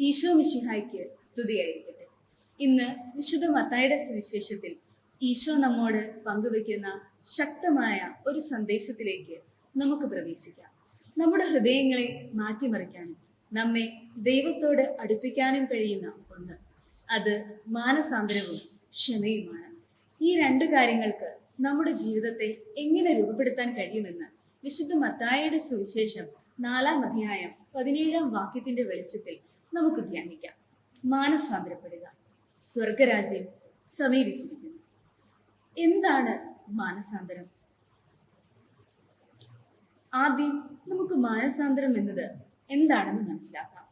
ഈശോ മിശിഹായ്ക്ക് സ്തുതിയായിരിക്കട്ടെ. ഇന്ന് വിശുദ്ധ മത്തായുടെ സുവിശേഷത്തിൽ ഈശോ നമ്മോട് പങ്കുവെക്കുന്ന ശക്തമായ ഒരു സന്ദേശത്തിലേക്ക് നമുക്ക് പ്രവേശിക്കാം. നമ്മുടെ ഹൃദയങ്ങളെ മാറ്റിമറിക്കാനും നമ്മെ ദൈവത്തോട് അടുപ്പിക്കാനും കഴിയുന്ന ഒന്ന് അത് മാനസാന്തരവും ക്ഷമയുമാണ്. ഈ രണ്ട് കാര്യങ്ങൾക്ക് നമ്മുടെ ജീവിതത്തെ എങ്ങനെ രൂപപ്പെടുത്താൻ കഴിയുമെന്ന് വിശുദ്ധ മത്തായിയുടെ സുവിശേഷം നാലാം അധ്യായം പതിനേഴാം വാക്യത്തിന്റെ വെളിച്ചത്തിൽ നമുക്ക് ധ്യാനിക്കാം. മാനസാന്തരപ്പെടുക. സ്വർഗരാജ്യം സമീപിച്ചിരിക്കുന്നു. എന്താണ് മാനസാന്തരം? ആദ്യം നമുക്ക് മാനസാന്തരം എന്നത് എന്താണെന്ന് മനസ്സിലാക്കാം.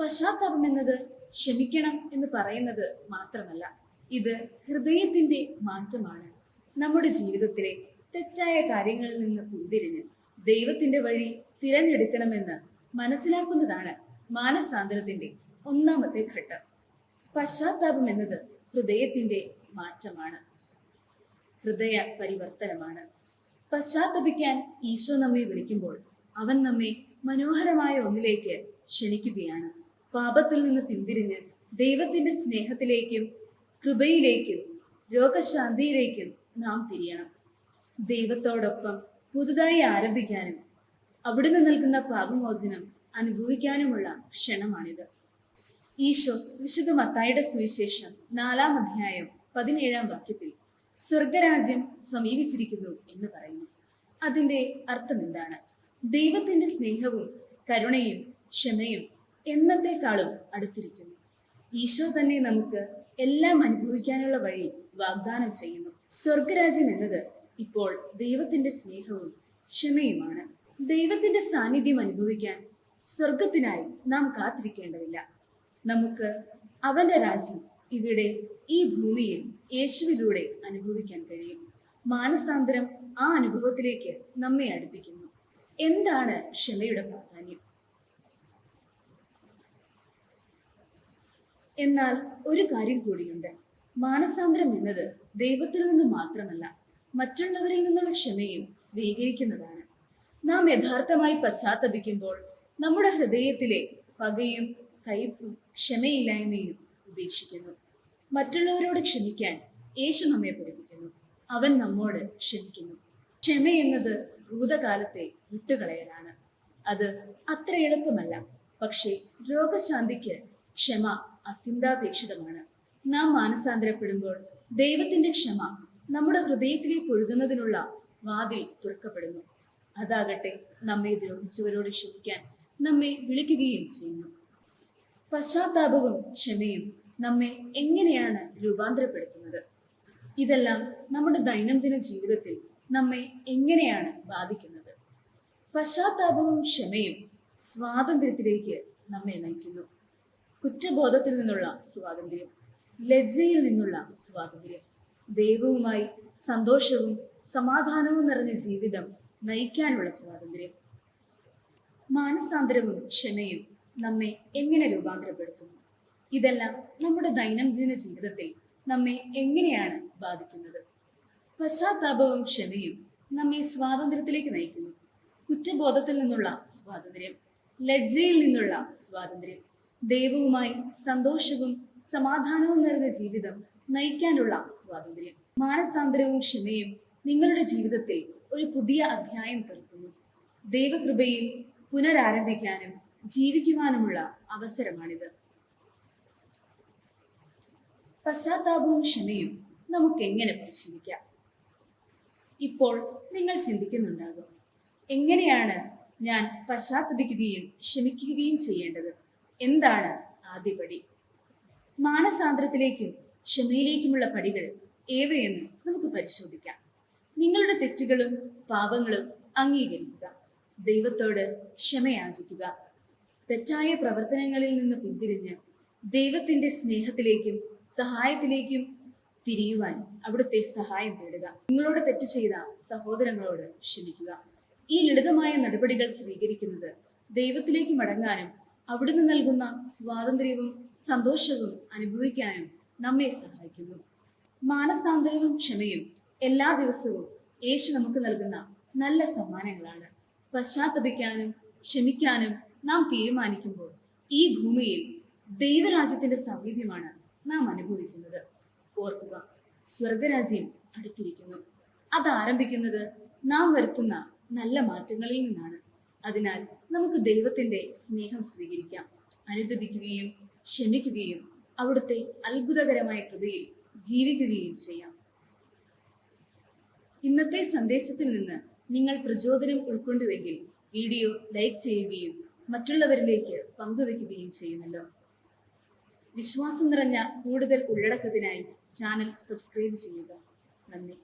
പശ്ചാത്താപം എന്നത് ക്ഷമിക്കണം എന്ന് പറയുന്നത് മാത്രമല്ല ഇത് ഹൃദയത്തിന്റെ മാറ്റമാണ്. നമ്മുടെ ജീവിതത്തിലെ തെറ്റായ കാര്യങ്ങളിൽ നിന്ന് പിന്തിരിഞ്ഞ് ദൈവത്തിന്റെ വഴി തിരഞ്ഞെടുക്കണമെന്ന് മനസ്സിലാക്കുന്നതാണ് മാനസാന്തരത്തിന്റെ ഒന്നാമത്തെ ഘട്ടം. പശ്ചാത്താപം എന്നത് ഹൃദയത്തിന്റെ മാറ്റമാണ്. ഹൃദയ പരിവർത്തനമാണ്. പശ്ചാത്തപിക്കാൻ ഈശോ നമ്മെ വിളിക്കുമ്പോൾ അവൻ നമ്മെ മനോഹരമായ ഒന്നിലേക്ക് ക്ഷണിക്കുകയാണ്. പാപത്തിൽ നിന്ന് പിന്തിരിഞ്ഞ് ദൈവത്തിന്റെ സ്നേഹത്തിലേക്കും കൃപയിലേക്കും രോഗശാന്തിയിലേക്കും നാം തിരിയണം. ദൈവത്തോടൊപ്പം പുതുതായി ആരംഭിക്കാനും അവിടുന്ന് നൽകുന്ന പാപമോചനം അനുഭവിക്കാനുമുള്ള ക്ഷണമാണിത്. ഈശോ വിശുദ്ധ മത്തായുടെ സുവിശേഷം നാലാം അധ്യായം പതിനേഴാം വാക്യത്തിൽ സ്വർഗരാജ്യം സമീപിച്ചിരിക്കുന്നു എന്ന് പറയുന്നു. അതിന്റെ അർത്ഥം എന്താണ്? ദൈവത്തിന്റെ സ്നേഹവും കരുണയും ക്ഷമയും എന്നത്തെക്കാളും അടുത്തിരിക്കുന്നു. ഈശോ തന്നെ നമുക്ക് എല്ലാം അനുഭവിക്കാനുള്ള വഴി വാഗ്ദാനം ചെയ്യുന്നു. സ്വർഗരാജ്യം എന്നത് ഇപ്പോൾ ദൈവത്തിന്റെ സ്നേഹവും ക്ഷമയുമാണ്. ദൈവത്തിന്റെ സാന്നിധ്യം അനുഭവിക്കാൻ സ്വർഗത്തിനായി നാം കാത്തിരിക്കേണ്ടതില്ല. നമുക്ക് അവന്റെ രാജ്യം ഇവിടെ ഈ ഭൂമിയിൽ യേശുവിലൂടെ അനുഭവിക്കാൻ കഴിയും. മാനസാന്തരം ആ അനുഭവത്തിലേക്ക് നമ്മെ അടുപ്പിക്കുന്നു. എന്താണ് ക്ഷമയുടെ പ്രാധാന്യം? എന്നാൽ ഒരു കാര്യം കൂടിയുണ്ട്. മാനസാന്തരം എന്നത് ദൈവത്തിൽ നിന്ന് മാത്രമല്ല മറ്റുള്ളവരിൽ നിന്നുള്ള ക്ഷമയും സ്വീകരിക്കുന്നതാണ്. നാം യഥാർത്ഥമായി പശ്ചാത്തപിക്കുമ്പോൾ നമ്മുടെ ഹൃദയത്തിലെ പകയും കയ്പും ക്ഷമയില്ലായ്മയും ഉപേക്ഷിക്കുന്നു. മറ്റുള്ളവരോട് ക്ഷമിക്കാൻ യേശു നമ്മെ പഠിപ്പിക്കുന്നു. അവൻ നമ്മോട് ക്ഷമിക്കുന്നു. ക്ഷമ എന്നത് ഭൂതകാലത്തെ വിട്ടുകളയലാണ് അത് അത്ര എളുപ്പമല്ല. പക്ഷേ രോഗശാന്തിക്ക് ക്ഷമ അത്യന്താപേക്ഷിതമാണ്. നാം മാനസാന്തരപ്പെടുമ്പോൾ ദൈവത്തിന്റെ ക്ഷമ നമ്മുടെ ഹൃദയത്തിലേക്ക് ഒഴുകുന്നതിനുള്ള വാതിൽ തുറക്കപ്പെടുന്നു. അതാകട്ടെ നമ്മെ ദ്രോഹിച്ചവരോട് ക്ഷമിക്കാൻ നമ്മെ വിളിക്കുകയും ചെയ്യുന്നു. പശ്ചാത്താപവും ക്ഷമയും നമ്മെ എങ്ങനെയാണ് രൂപാന്തരപ്പെടുത്തുന്നത്? ഇതെല്ലാം നമ്മുടെ ദൈനംദിന ജീവിതത്തിൽ നമ്മെ എങ്ങനെയാണ് ബാധിക്കുന്നത്? പശ്ചാത്താപവും ക്ഷമയും സ്വാതന്ത്ര്യത്തിലേക്ക് നമ്മെ നയിക്കുന്നു. കുറ്റബോധത്തിൽ നിന്നുള്ള സ്വാതന്ത്ര്യം ലജ്ജയിൽ നിന്നുള്ള സ്വാതന്ത്ര്യം ദൈവവുമായി സന്തോഷവും സമാധാനവും നിറഞ്ഞ ജീവിതം നയിക്കാനുള്ള സ്വാതന്ത്ര്യം മാനസാന്തരവും ക്ഷമയും നമ്മെ എങ്ങനെ രൂപാന്തരപ്പെടുത്തുന്നു? ഇതെല്ലാം നമ്മുടെ ദൈനംദിന ജീവിതത്തിൽ നമ്മെ എങ്ങനെയാണ് ബാധിക്കുന്നത്? പശ്ചാത്താപവും ക്ഷമയും നമ്മെ സ്വാതന്ത്ര്യത്തിലേക്ക് നയിക്കുന്നു. കുറ്റബോധത്തിൽ നിന്നുള്ള സ്വാതന്ത്ര്യം ലജ്ജയിൽ നിന്നുള്ള സ്വാതന്ത്ര്യം ദൈവവുമായി സന്തോഷവും സമാധാനവും നിറഞ്ഞ ജീവിതം നയിക്കാനുള്ള സ്വാതന്ത്ര്യം. മാനസാന്തരവും ക്ഷമയും നിങ്ങളുടെ ജീവിതത്തിൽ ഒരു പുതിയ അധ്യായം തുറക്കുന്നു. ദൈവകൃപയിൽ പുനരാരംഭിക്കാനും ജീവിക്കുവാനുമുള്ള അവസരമാണിത്. പശ്ചാത്താപവും ക്ഷമയും നമുക്ക് എങ്ങനെ പരിശീലിക്കാം? ഇപ്പോൾ നിങ്ങൾ ചിന്തിക്കുന്നുണ്ടാകും. എങ്ങനെയാണ് ഞാൻ പശ്ചാത്തപിക്കുകയും ക്ഷമിക്കുകയും ചെയ്യേണ്ടത്? എന്താണ് ആദ്യപടി മാനസാന്തരത്തിലേക്കും ക്ഷമയിലേക്കുമുള്ള പടികൾ ഏവയെന്ന് നമുക്ക് പരിശോധിക്കാം. നിങ്ങളുടെ തെറ്റുകളും പാപങ്ങളും അംഗീകരിക്കുക. ദൈവത്തോട് ക്ഷമയാചിക്കുക. തെറ്റായ പ്രവർത്തനങ്ങളിൽ നിന്ന് പിന്തിരിഞ്ഞ് ദൈവത്തിന്റെ സ്നേഹത്തിലേക്കും സഹായത്തിലേക്കും തിരിയുവാൻ അവിടുത്തെ സഹായം തേടുക. നിങ്ങളോട് തെറ്റ് ചെയ്ത സഹോദരങ്ങളോട് ക്ഷമിക്കുക. ഈ ലളിതമായ നടപടികൾ സ്വീകരിക്കുന്നത് ദൈവത്തിലേക്ക് മടങ്ങാനും അവിടുന്ന് നൽകുന്ന സ്വാതന്ത്ര്യവും സന്തോഷവും അനുഭവിക്കാനും നമ്മെ സഹായിക്കുന്നു. മാനസാന്തരവും ക്ഷമയും എല്ലാ ദിവസവും യേശു നമുക്ക് നൽകുന്ന നല്ല സമ്മാനങ്ങളാണ്. പശ്ചാത്തപിക്കാനും ക്ഷമിക്കാനും നാം തീരുമാനിക്കുമ്പോൾ ഈ ഭൂമിയിൽ ദൈവരാജ്യത്തിന്റെ സാമീപ്യമാണ് നാം അനുഭവിക്കുന്നത്. ഓർക്കുക സ്വർഗരാജ്യം അടുത്തിരിക്കുന്നു. അത് ആരംഭിക്കുന്നത് നാം വരുത്തുന്ന നല്ല മാറ്റങ്ങളിൽ നിന്നാണ്. അതിനാൽ നമുക്ക് ദൈവത്തിന്റെ സ്നേഹം സ്വീകരിക്കാം. അനുദപിക്കുകയും ക്ഷമിക്കുകയും അവിടുത്തെ അത്ഭുതകരമായ കൃപയിൽ ജീവിക്കുകയും ചെയ്യാം. ഇന്നത്തെ സന്ദേശത്തിൽ നിന്ന് നിങ്ങൾ പ്രചോദനം ഉൾക്കൊണ്ടുവെങ്കിൽ വീഡിയോ ലൈക്ക് ചെയ്യുകയും മറ്റുള്ളവരിലേക്ക് പങ്കുവെക്കുകയും ചെയ്യുമല്ലോ. വിശ്വാസം നിറഞ്ഞ കൂടുതൽ ഉള്ളടക്കത്തിനായി ചാനൽ സബ്സ്ക്രൈബ് ചെയ്യുക. നന്ദി.